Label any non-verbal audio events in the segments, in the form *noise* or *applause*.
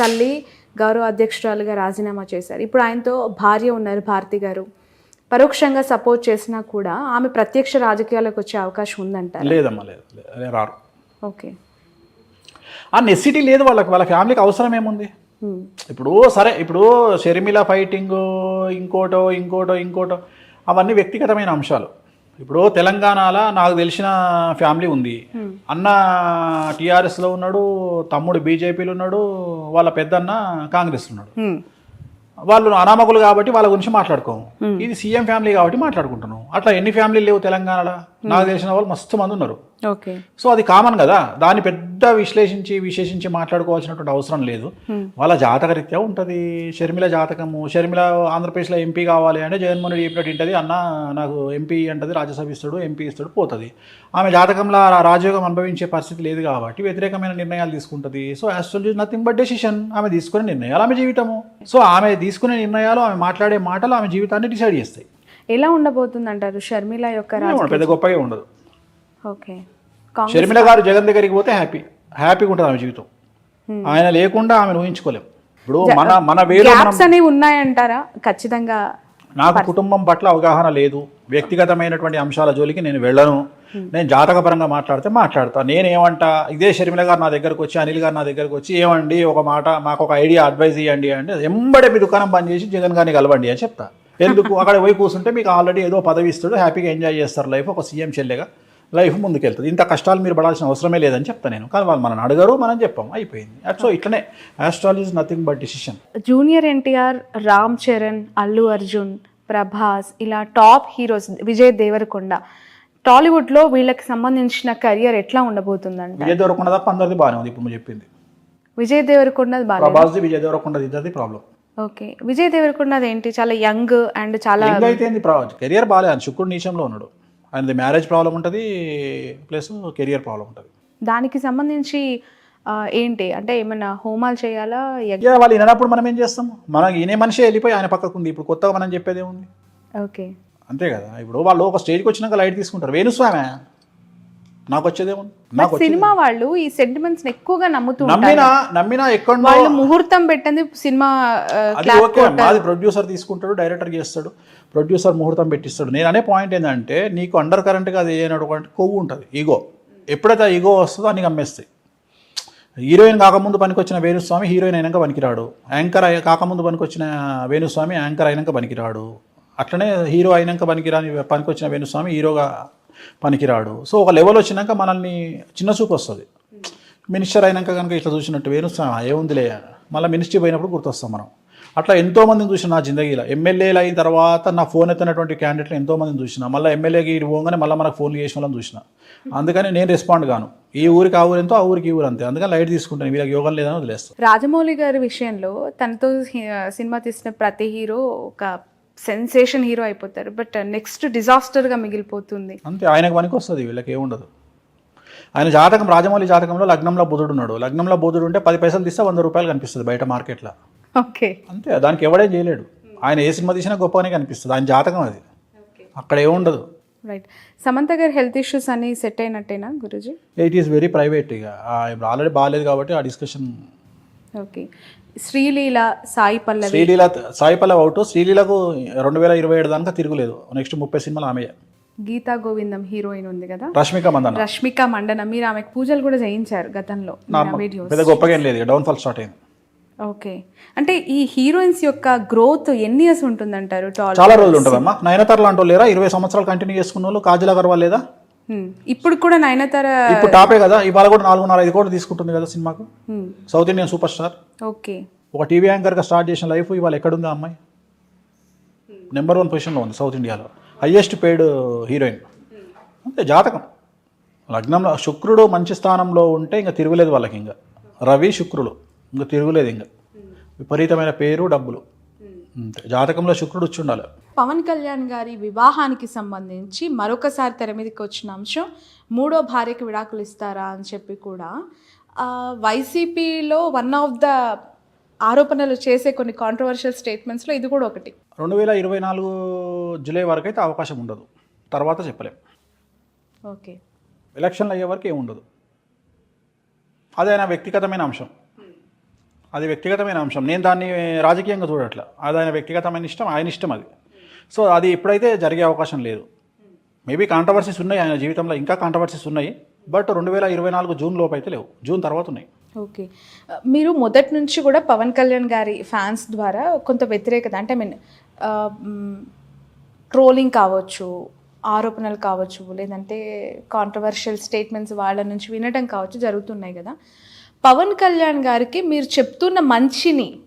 తల్లి గౌరవ అధ్యక్షురాలుగా రాజీనామా చేశారు. ఇప్పుడు ఆయనతో భార్య ఉన్నారు భారతి గారు. పరోక్షంగా సపోర్ట్ చేసినా కూడా ఆమె ప్రత్యక్ష రాజకీయాలకు వచ్చే అవకాశం ఉందంటారు? లేదమ్మా లేదు. రారు. ఓకే. ఆ నెసిటీ లేదు వాళ్ళకి. వాళ్ళ ఫ్యామిలీకి అవసరం ఏముంది. ఇప్పుడు సరే ఇప్పుడు షర్మిల ఫైటింగ్ ఇంకోటో ఇంకోటో ఇంకోటో అవన్నీ వ్యక్తిగతమైన అంశాలు. ఇప్పుడు తెలంగాణలో నాకు తెలిసిన ఫ్యామిలీ ఉంది. అన్న టీఆర్ఎస్లో ఉన్నాడు తమ్ముడు బీజేపీలో ఉన్నాడు వాళ్ళ పెద్దన్న కాంగ్రెస్లో ఉన్నాడు. వాళ్ళు అనామకులు కాబట్టి వాళ్ళ గురించి మాట్లాడుకోము. ఇది సీఎం ఫ్యామిలీ కాబట్టి మాట్లాడుకుంటున్నాం. అట్లా ఎన్ని ఫ్యామిలీలు లేవు తెలంగాణలో? నాకు తెలిసిన వాళ్ళు మస్తు మంది ఉన్నారు. ఓకే సో అది కామన్ కదా. దాన్ని పెద్ద విశ్లేషించి విశేషించి మాట్లాడుకోవాల్సినటువంటి అవసరం లేదు. వాళ్ళ జాతకరీత్యా ఉంటుంది. షర్మిల జాతకము షర్మిల ఆంధ్రప్రదేశ్లో ఎంపీ కావాలి అంటే జగన్మోహన్ రెడ్డి చెప్పినట్టు ఉంటుంది అన్న నాకు ఎంపీ అంటది రాజ్యసభ ఇస్తాడు ఎంపీ ఇస్తాడు పోతుంది. ఆమె జాతకంలో ఆ రాజయోగం అనుభవించే పరిస్థితి లేదు కాబట్టి వ్యతిరేకమైన నిర్ణయాలు తీసుకుంటుంది. So astrology nothing but decision ఆమె తీసుకునే నిర్ణయాలు ఆమె జీవితము. సో ఆమె తీసుకునే నిర్ణయాలు ఆమె మాట్లాడే మాటలు ఆమె జీవితాన్ని డిసైడ్ చేస్తాయి. ఎలా ఉండబోతుంది అంటారు షర్మిల యొక్క పెద్ద గొప్పగా ఉండదు. ఓకే. కాంగ్రెస్ షర్మిల గారు జగన్ దగ్గరికి పోతే హ్యాపీ. హ్యాపీగా ఉంటుంది ఆమె జీవితం. ఆయన లేకుండా ఆమెను ఊహించుకోలేం. ఇప్పుడు మన మన వేలో మనం గ్యాప్స్ అనేవి ఉన్నాయంటారా? ఖచ్చితంగా నాకు కుటుంబం పట్ల అవగాహన లేదు. వ్యక్తిగతమైనటువంటి అంశాల జోలికి నేను వెళ్ళను. నేను జాతకపరంగా మాట్లాడితే మాట్లాడతా. నేనేమంటా ఇదే షర్మిల గారు నా దగ్గరకు వచ్చి అనిల్ గారు నా దగ్గరకు వచ్చి ఏమండి ఒక మాట మాకు ఒక ఐడియా అడ్వైజ్ ఇవ్వండి అంటే ఎంబడే మీ దుకాణం బంద్ చేసి జగన్ గారిని కలవండి అని చెప్తా. ఎందుకు? అక్కడ పోయి కూర్చుంటే మీకు ఆల్రెడీ ఏదో పదవి ఇస్తాడు హ్యాపీగా ఎంజాయ్ చేస్తారు లైఫ్ ఒక సీఎం చెల్లెగా. లైఫ్ ముందుకెళ్తుంది. ఇంత కష్టాలు మీరు పడాల్సిన అవసరమే లేదని చెప్తా నేను. కానీ వాళ్ళు మనం అడగరు మనం చెప్పాం అయిపోయింది. సో ఇట్లనే astrology is nothing but decision junior NTR Ram Charan Allu Arjun Prabhas ఇలా టాప్ హీరోస్ విజయ్ దేవరకొండ టాలీవుడ్లో వీళ్ళకి సంబంధించిన కెరియర్ ఎట్లా ఉండబోతుందంట? విజయ్ దేవరకొండ తప్ప అందరిది బాగానే ఉంది ఇప్పుడు చెప్పింది. విజయ్ దేవరకొండది బాగా ప్రభాస్ది విజయ్ దేవరకొండ ఇద్దరిది ప్రాబ్లం ఓకే. విజయ్ దేవరకొండది ఏంటి చాలా యంగ్ అండ్ చాలా యంగ్ అయితే కెరియర్ బాగాలేదు. శుక్రుడు నీచంలో ఉన్నాడు. ఆయనది మ్యారేజ్ ప్రాబ్లం ఉంటుంది ప్లస్ కెరియర్ ప్రాబ్లం ఉంటుంది. దానికి సంబంధించి ఏంటి? అంటే ఏమైనా హోమాలు చేయాలా? వాళ్ళు వినప్పుడు మనం ఏం చేస్తాం? మనం ఈయన మనిషి వెళ్ళిపోయి ఆయన పక్కకు ఉంది. ఇప్పుడు కొత్తగా మనం చెప్పేది ఏముంది? ఓకే. అంతే కదా. ఇప్పుడు వాళ్ళు ఒక స్టేజ్కి వచ్చినాక లైట్ తీసుకుంటారు. వేణుస్వామి. నాకు వచ్చేదేముంది నాకు సినిమా వాళ్ళు ఈ సెంటిమెంట్స్ ఎక్కువగా నమ్ముతూ నమ్మినా నమ్మినా ఎక్కడో వాళ్ళు ముహూర్తం పెట్టింది సినిమా అది ఓకే మాది ప్రొడ్యూసర్ తీసుకుంటాడు డైరెక్టర్ చేస్తాడు ప్రొడ్యూసర్ ముహూర్తం పెట్టిస్తాడు. నేను అనే పాయింట్ ఏంటంటే నీకు అండర్ కరెంట్గా అది అయినటువంటి కొవ్వు ఉంటుంది ఈగో ఎప్పుడైతే ఈగో వస్తుందో అన్ని అమ్మేస్తాయి హీరోయిన్ కాకముందు పనికొచ్చిన వేణుస్వామి హీరోయిన్ అయినాక పనికిరాడు. యాంకర్ అయ్య కాకముందు పనికొచ్చిన వేణుస్వామి యాంకర్ అయినాక పనికిరాడు. అట్లనే హీరో అయినాక పనికిరాని పనికొచ్చిన వేణుస్వామి హీరోగా పనికిరాడు. సో ఒక లెవెల్ వచ్చినాక మనల్ని చిన్న చూపు వస్తుంది. మినిస్టర్ అయినాక కనుక ఇట్లా చూసినట్టు వేణుస్వామి ఏముందిలే మళ్ళీ మినిస్ట్రీ పోయినప్పుడు గుర్తొస్తాం మనం. అట్లా ఎంతోమందిని చూసిన నా జిందగీలో. ఎమ్మెల్యేలు అయిన తర్వాత నా ఫోన్ ఎత్తినటువంటి క్యాండిడేట్లు ఎంతోమందిని చూసిన. మళ్ళీ ఎమ్మెల్యేకి ఇటు పోగానే మళ్ళీ మనకు ఫోన్లు చేసిన వాళ్ళని చూసిన. అందుకని నేను రెస్పాండ్ గాను. ఈ ఊరికి ఆ ఊరు ఎంతో ఆ ఊరికి ఈ ఊరు అంతే. అందుకని లైట్ తీసుకుంటాను. వీళ్ళకి యోగం లేదని వదిలేస్తాను రాజమౌళి గారి విషయంలో తనతో సినిమా తీసిన ప్రతి హీరో ఒక సెన్సేషన్ హీరో అయిపోతారు. బట్ నెక్స్ట్ డిజాస్టర్గా మిగిలిపోతుంది. అంతే ఆయనకు పనికి వస్తుంది వీళ్ళకి ఏముండదు. ఆయన జాతకం రాజమౌళి జాతకంలో లగ్నంలో బుధుడు ఉన్నాడు. లగ్నంలో బుధుడు ఉంటే పది పైసలు తీస్తే వంద రూపాయలు కనిపిస్తుంది బయట మార్కెట్లో. ఓకే. అంతే దానికి ఎవడేం చేయలేడు. ఆయన ఏ సినిమా తీసినా గొప్పగానే కనిపిస్తుంది. ఆయన జాతకం అది. అక్కడ ఏముండదు. రైట్. సమంత గారి హెల్త్ ఇష్యూస్ అన్ని set అయినట్టేనా Guruji? It is very private ఇక. ఆల్రెడీ బాగాలేదు కాబట్టి ఆ discussion okay. Sreeleela Sai Pallavi. Sreeleela సాయిపల్ల out. శ్రీలీలకు రెండు వేల ఇరవై ఏడు దాకా తిరుగులేదు. నెక్స్ట్ ముప్పై సినిమాలు ఆమె గీతా గోవిందం హీరోయిన్ ఉంది కదా? రష్మిక మందన్న రష్మిక మండన మీరు ఆమెకు పూజలు కూడా చేయించారు గతంలో. పెద్ద గొప్పగా ఏం లేదు. డౌన్ఫాల్ స్టార్ట్ అయింది. ఓకే. అంటే ఈ హీరోయిన్స్ యొక్క గ్రోత్ ఎన్ని ఇయర్స్ ఉంటుందంటారు? చాలా రోజులు ఉంటుందమ్మా. నయనతార లాంటి లేరా? ఇరవై సంవత్సరాలు కంటిన్యూ చేసుకున్న వాళ్ళు? కాజల్ అగర్వాల్ లేదా. ఇప్పుడు కూడా నయనతార ఇప్పుడు టాపే కదా ఇవాళ కూడా నాలుగున్నర ఐదు కోట్లు తీసుకుంటుంది కదా సినిమాకు. South Indian super star okay. ఒక టీవీ యాంకర్గా స్టార్ట్ చేసిన లైఫ్ ఇవాళ ఎక్కడుంది అమ్మాయి? నెంబర్ వన్ పొజిషన్లో ఉంది సౌత్ ఇండియాలో. హయ్యెస్ట్ పెయిడ్ హీరోయిన్ అంతే జాతకం. లగ్నంలో శుక్రుడు మంచి స్థానంలో ఉంటే ఇంకా తిరుగులేదు వాళ్ళకి ఇంకా. రవి శుక్రుడు. ఇంకా తిరుగులేదు ఇంకా. విపరీతమైన పేరు డబ్బులు. జాతకంలో శుక్రుడు వచ్చి ఉండాలి. పవన్ కళ్యాణ్ గారి వివాహానికి సంబంధించి మరొకసారి తెర మీదకి వచ్చిన అంశం మూడో భార్యకి విడాకులు ఇస్తారా అని చెప్పి కూడా వైసీపీలో వన్ ఆఫ్ ద ఆరోపణలు చేసే కొన్ని కాంట్రవర్షియల్ స్టేట్మెంట్స్లో ఇది కూడా ఒకటి. రెండు వేల ఇరవై నాలుగు జూలై వరకు అయితే అవకాశం ఉండదు. తర్వాత చెప్పలేం. ఓకే. ఎలక్షన్లు అయ్యే వరకు ఏముండదు అదే నా వ్యక్తిగతమైన అంశం. అది వ్యక్తిగతమైన అంశం. నేను దాన్ని రాజకీయంగా చూడట్ల. అది ఆయన వ్యక్తిగతమైన ఇష్టం ఆయన ఇష్టం అది. సో అది ఇప్పుడైతే జరిగే అవకాశం లేదు. మేబీ కాంట్రవర్సీస్ ఉన్నాయి ఆయన జీవితంలో ఇంకా కాంట్రవర్సీస్ ఉన్నాయి. బట్ రెండు వేల ఇరవై నాలుగు జూన్ లోపు అయితే లేవు. జూన్ తర్వాత ఉన్నాయి. ఓకే. మీరు మొదటి నుంచి కూడా పవన్ కళ్యాణ్ గారి ఫ్యాన్స్ ద్వారా కొంత వ్యతిరేకత అంటే ఐ మీన్ ట్రోలింగ్ కావచ్చు ఆరోపణలు కావచ్చు లేదంటే కాంట్రవర్షియల్ స్టేట్మెంట్స్ వాళ్ళ నుంచి వినడం కావచ్చు జరుగుతున్నాయి కదా. పవన్ కళ్యాణ్ గారికి మీరు చెప్తున్న మంచిని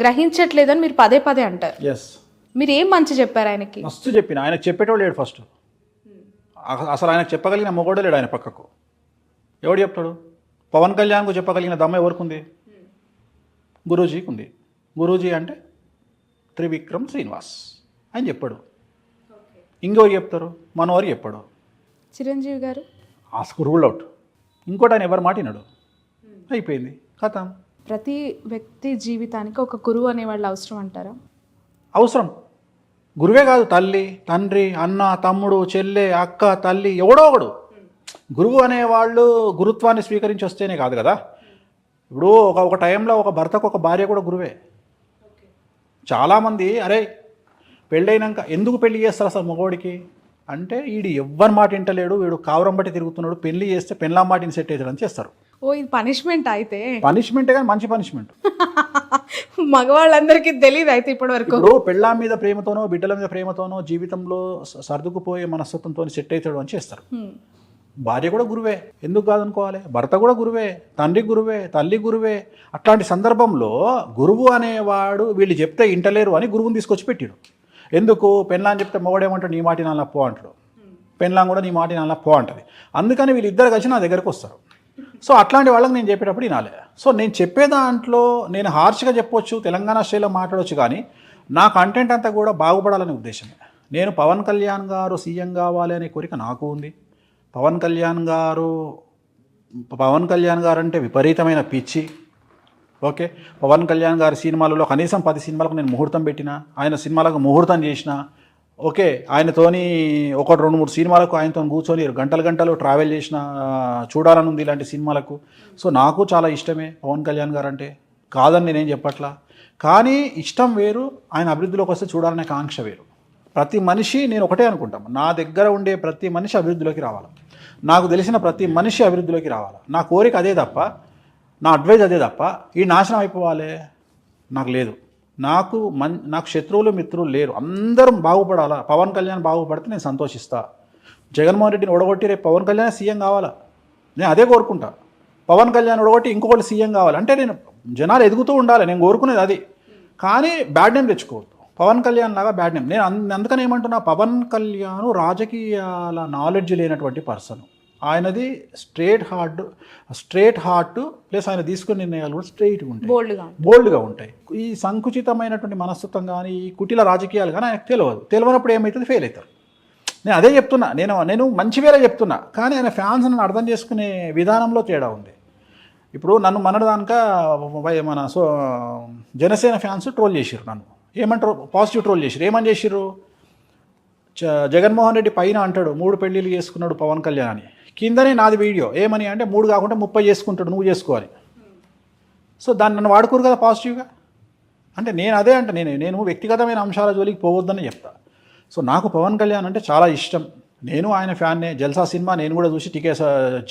గ్రహించట్లేదని మీరు పదే పదే అంటారు. ఎస్ మీరు ఏం మంచి చెప్పారు ఆయనకి? మస్తు చెప్పిన. ఆయనకు చెప్పేటోడు లేడు ఫస్ట్. అసలు ఆయనకు చెప్పగలిగిన మొగోడే లేడు ఆయన పక్కకు. ఎవడు చెప్తాడు? పవన్ కళ్యాణ్కు చెప్పగలిగిన దమ్మ ఎవరికి ఉంది గురూజీకి ఉంది గురూజీ అంటే త్రివిక్రమ్ శ్రీనివాస్ ఆయన చెప్పాడు. ఇంకెవరు చెప్తారు? మనోరు చెప్పాడు. చిరంజీవి గారు? ఆస్కు రూల్ అవుట్. ఇంకోటి ఆయన ఎవరు మాటినాడు అయిపోయింది. కథ. ప్రతి వ్యక్తి జీవితానికి ఒక గురువు అనేవాళ్ళు అవసరం అంటారా? అవసరం. గురువే కాదు తల్లి తండ్రి అన్న తమ్ముడు చెల్లె అక్క తల్లి ఎవడో ఒకడు. గురువు అనేవాళ్ళు గురుత్వాన్ని స్వీకరించి వస్తేనే కాదు కదా. ఇప్పుడు ఒక ఒక టైంలో ఒక భర్తకు ఒక భార్య కూడా గురువే. చాలామంది అరే పెళ్ళైనాక ఎందుకు పెళ్ళి చేస్తారు అసలు మగవాడికి అంటే వీడు ఎవ్వరి మాట వింటలేడు వీడు కావరం బట్టి తిరుగుతున్నాడు పెళ్ళి చేస్తే పెళ్ళాం మాటిని సెట్ అవుతాడని చేస్తారు. ఓ ఇది పనిష్మెంట్ అయితే? పనిష్మెంటే కానీ మంచి పనిష్మెంట్ *laughs* మగవాళ్ళందరికీ తెలియదు అయితే ఇప్పటి వరకు ఇప్పుడు పెళ్ళాం మీద ప్రేమతోనో బిడ్డల మీద ప్రేమతోనో జీవితంలో సర్దుకుపోయే మనస్తత్వంతో సెట్ అవుతాడు అని చేస్తారు. భార్య కూడా గురువే. ఎందుకు కాదనుకోవాలి? భర్త కూడా గురువే. తండ్రి గురువే. తల్లి గురువే. అట్లాంటి సందర్భంలో గురువు అనేవాడు వీళ్ళు చెప్తే ఇంటలేరు అని గురువుని తీసుకొచ్చి పెట్టాడు. ఎందుకు? పెళ్ళాన్ని చెప్తే మొగడేమంటాడు? నీ మాటి నాన్న పో అంటాడు. పెళ్ళాం కూడా నీ మాటి నాన్న పో అంటది. అందుకని వీళ్ళిద్దరు కలిసి నా దగ్గరకు వస్తారు. సో అట్లాంటి వాళ్ళకి నేను చెప్పేటప్పుడు వినాలి. సో నేను చెప్పే దాంట్లో నేను హార్ష్గా చెప్పొచ్చు తెలంగాణ స్టైల్లో మాట్లాడవచ్చు కానీ నా కంటెంట్ అంతా కూడా బాగుపడాలనే ఉద్దేశమే. నేను పవన్ కళ్యాణ్ గారు సీఎం కావాలి అనే కోరిక నాకు ఉంది. పవన్ కళ్యాణ్ గారు పవన్ కళ్యాణ్ గారు అంటే విపరీతమైన పిచ్చి. ఓకే? పవన్ కళ్యాణ్ గారి సినిమాలలో కనీసం పది సినిమాలకు నేను ముహూర్తం పెట్టిన ఆయన సినిమాలకు ముహూర్తం చేసిన ఓకే ఆయనతోని ఒక రెండు మూడు సినిమాలకు ఆయనతో కూర్చొని గంటలు గంటలు ట్రావెల్ చేసిన చూడాలని ఉంది ఇలాంటి సినిమాలకు. సో నాకు చాలా ఇష్టమే పవన్ కళ్యాణ్ గారు అంటే కాదని నేనేం చెప్పట్లా. కానీ ఇష్టం వేరు ఆయన అభివృద్ధిలోకి వస్తే చూడాలనే కాంక్ష వేరు. ప్రతి మనిషి నేను ఒకటే అనుకుంటాను నా దగ్గర ఉండే ప్రతి మనిషి అభివృద్ధిలోకి రావాలి. నాకు తెలిసిన ప్రతి మనిషి అభివృద్ధిలోకి రావాలి. నా కోరిక అదే తప్ప నా అడ్వైజ్ అదే తప్ప ఈ నాశనం అయిపోవాలి? నాకు లేదు. నాకు మన్ నాకు శత్రువులు మిత్రులు లేరు. అందరం బాగుపడాలా? పవన్ కళ్యాణ్ బాగుపడితే నేను సంతోషిస్తా. జగన్మోహన్ రెడ్డిని ఒడగొట్టి రేపు పవన్ కళ్యాణ్ సీఎం కావాలా? నేను అదే కోరుకుంటా. పవన్ కళ్యాణ్ ఒడగొట్టి ఇంకొకటి సీఎం కావాలి. అంటే నేను జనాలు ఎదుగుతూ ఉండాలి. నేను కోరుకునేది అది. కానీ బ్యాడ్ నేమ్ తెచ్చుకోవద్దు. పవన్ కళ్యాణ్ లాగా బ్యాడ్ నేమ్. నేను అందుకని ఏమంటున్నా? పవన్ కళ్యాణ్ రాజకీయాల నాలెడ్జ్ లేనటువంటి పర్సన్. ఆయనది straight heart straight heart plus ఆయన తీసుకునే నిర్ణయాలు కూడా స్ట్రైట్గా ఉంటాయి. బోల్డ్గా బోల్డ్గా ఉంటాయి. ఈ సంకుచితమైనటువంటి మనస్తత్వం కానీ ఈ కుటిల రాజకీయాలు కానీ ఆయనకు తెలియదు తెలియనప్పుడు ఏమవుతుంది ఫెయిల్ అవుతారు నేను అదే చెప్తున్నా. నేను నేను మంచి వేరే చెప్తున్నా. కానీ ఆయన ఫ్యాన్స్ నన్ను అర్థం చేసుకునే విధానంలో తేడా ఉంది. ఇప్పుడు నన్ను మనదానిక వై- మన సో జనసేన ఫ్యాన్స్ ట్రోల్ చేసిర్రు నన్ను. ఏమంటారు? పాజిటివ్ ట్రోల్ చేసిర్రు. ఏమని చేసిర్రు? చ- జగన్మోహన్ రెడ్డి పైన అంటాడు మూడు పెళ్ళిళ్ళు చేసుకున్నాడు పవన్ కళ్యాణ్ అని. కిందనే నాది వీడియో. ఏమని అంటే మూడు కాకుండా ముప్పై చేసుకుంటాడు నువ్వు చేసుకోవాలి. సో దాన్ని నన్ను వాడుకోరు కదా పాజిటివ్గా? అంటే నేను అదే అంటే నేను నేను వ్యక్తిగతమైన అంశాల జోలికి పోవద్దని చెప్తా. సో నాకు పవన్ కళ్యాణ్ అంటే చాలా ఇష్టం. నేను ఆయన ఫ్యాన్నే జల్సా సినిమా నేను కూడా చూసి టికెట్స్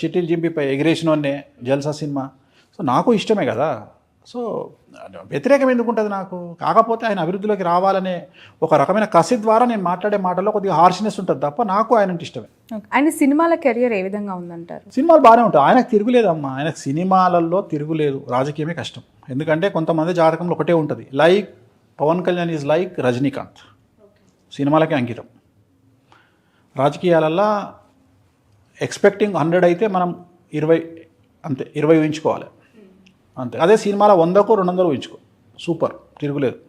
చిట్టీలు చింపి ఎగిరేసినోన్నే జల్సా సినిమా. సో నాకు ఇష్టమే కదా. సో వ్యతిరేకం ఎందుకు ఉంటుంది నాకు? కాకపోతే ఆయన అభివృద్ధిలోకి రావాలనే ఒక రకమైన కసి ద్వారా నేను మాట్లాడే మాటల్లో కొద్దిగా హార్ష్నెస్ ఉంటుంది తప్ప నాకు ఆయన అంటే ఇష్టమే ఆయన సినిమాల కెరియర్ ఏ విధంగా ఉందంటారు? సినిమాలు బాగానే ఉంటాయి. ఆయనకు తిరుగులేదమ్మా. ఆయనకు సినిమాలలో తిరుగులేదు. రాజకీయమే కష్టం. ఎందుకంటే కొంతమంది జాతకంలో ఒకటే ఉంటుంది. Like Pawan Kalyan is like Rajinikanth. సినిమాలకే అంకితం. రాజకీయాలల్లో ఎక్స్పెక్టింగ్ హండ్రెడ్ అయితే మనం ఇరవై అంతే ఇరవై ఊహించుకోవాలి. అంతే. అదే సినిమాలో వందకు రెండు వందలు ఇచ్చుకో సూపర్. తిరుగులేదు.